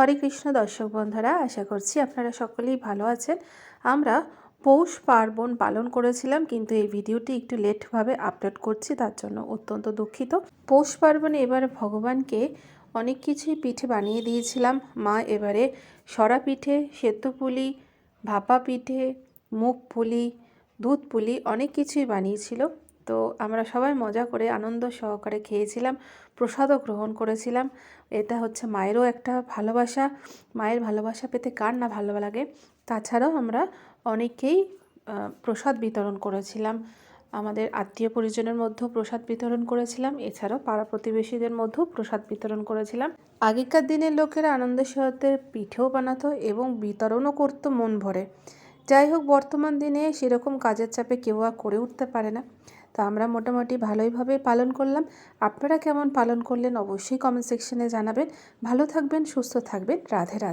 হরে কৃষ্ণ দর্শক বন্ধুরা, আশা করছি আপনারা সকলেই ভালো আছেন। আমরা পৌষ পার্বণ পালন করেছিলাম, কিন্তু এই ভিডিওটি একটু লেটভাবে আপলোড করছি, তার জন্য অত্যন্ত দুঃখিত। পৌষ পার্বণে এবার ভগবানকে অনেক কিছুই পিঠে বানিয়ে দিয়েছিলাম। মা এবারে সরা পিঠে সেদ্ধ পুলি ভাপা পিঠে মুখ পুলি দুধ পুলি অনেক কিছুই বানিয়েছিল। তো আমরা সবাই মজা করে আনন্দ সহকারে খেয়েছিলাম, প্রসাদও গ্রহণ করেছিলাম। এটা হচ্ছে মায়েরও একটা ভালোবাসা। মায়ের ভালোবাসা পেতে কার না ভালো লাগে? তাছাড়াও আমরা অনেকেই প্রসাদ বিতরণ করেছিলাম। আমাদের আত্মীয় পরিজনের মধ্যেও প্রসাদ বিতরণ করেছিলাম। এছাড়াও পাড়া প্রতিবেশীদের মধ্যেও প্রসাদ বিতরণ করেছিলাম। আগেকার দিনের লোকেরা আনন্দের সাথে পিঠেও বানাতো এবং বিতরণও করতো, মন ভরে। যাই হোক, বর্তমান দিনে সেরকম কাজের চাপে কেউ আর করে উঠতে পারে না। তো আমরা মোটামুটি ভালোইভাবে পালন করলাম। আপনারা কেমন পালন করলেন অবশ্যই কমেন্ট সেকশনে জানাবেন। ভালো থাকবেন, সুস্থ থাকবেন। রাধে রাধে।